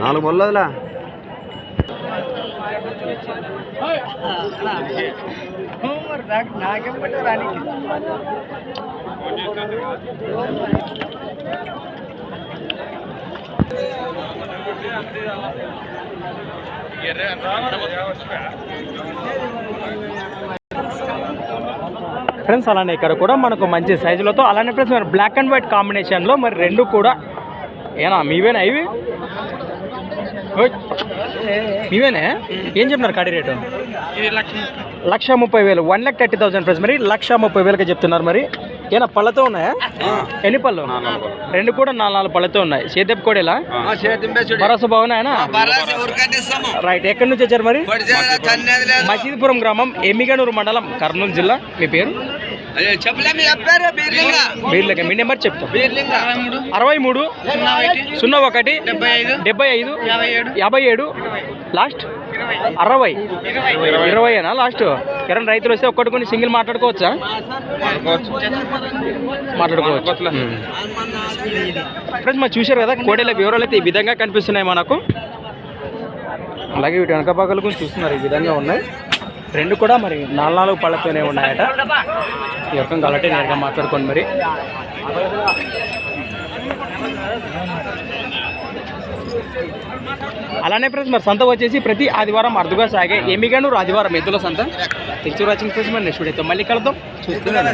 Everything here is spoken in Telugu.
నాలుగు బొల్లదులా ఫ్రెండ్స్ అలానే ఇక్కడ కూడా మనకు మంచి సైజులతో అలానే ఫ్రెండ్స్ మరి బ్లాక్ అండ్ వైట్ కాంబినేషన్లో మరి రెండు కూడా. ఏనా మీవేనా ఇవి? మీవేనే ఏం చెప్పినారు కడి రేటు? లక్ష ముప్పై వేలు. One lakh thirty thousand friends మరి లక్ష ముప్పై వేలకి చెప్తున్నారు మరి. ఏనా పళ్ళతో ఉన్నాయా? ఎన్ని పళ్ళు? రెండు కూడా నాలుగు నాలుగు పళ్ళతో ఉన్నాయి. సేదెప్ కూడా ఇలా భరోసా బాగున్నాయనా? రైట్ ఎక్కడి నుంచి వచ్చారు మరి? మసీద్పురం గ్రామం ఎమ్మిగనూరు మండలం కర్నూలు జిల్లా. మీ పేరు? బీర్లింగా. మీ నెంబర్ చెప్తాం. బీర్లింగా. అరవై మూడు. సున్నా ఒకటి డెబ్బై ఐదు. యాభై ఏడు. లాస్ట్? అరవై. ఇరవైనా లాస్ట్? ఎవరైనా రైతులు వస్తే ఒక్కటి కొన్ని సింగిల్ మాట్లాడుకోవచ్చా? మాట్లాడుకోవచ్చు. ఫ్రెండ్స్ మరి చూశారు కదా కోడెల వివరాలు అయితే ఈ విధంగా కనిపిస్తున్నాయి మనకు. అలాగే వీటి వెనక భాగాలు కూడా చూస్తున్నారు ఈ విధంగా ఉన్నాయి. రెండు కూడా మరి నాలుగు నాలుగు పళ్ళతోనే ఉన్నాయట. ఈ యొక్క గలటే నేరుగా మాట్లాడుకోండి మరి. అలానే ఫ్రెండ్స్ మరి సంత వచ్చేసి ప్రతి ఆదివారం అరుదుగా సాగే ఎమిగనూరు ఆదివారం ఎద్దుల సంత. తెచ్చు వాచింగ్ ఫ్రెండ్స్ మరి నెక్స్ట్ వీడియోతో మళ్ళీ కలుద్దాం. చూస్తున్నాను.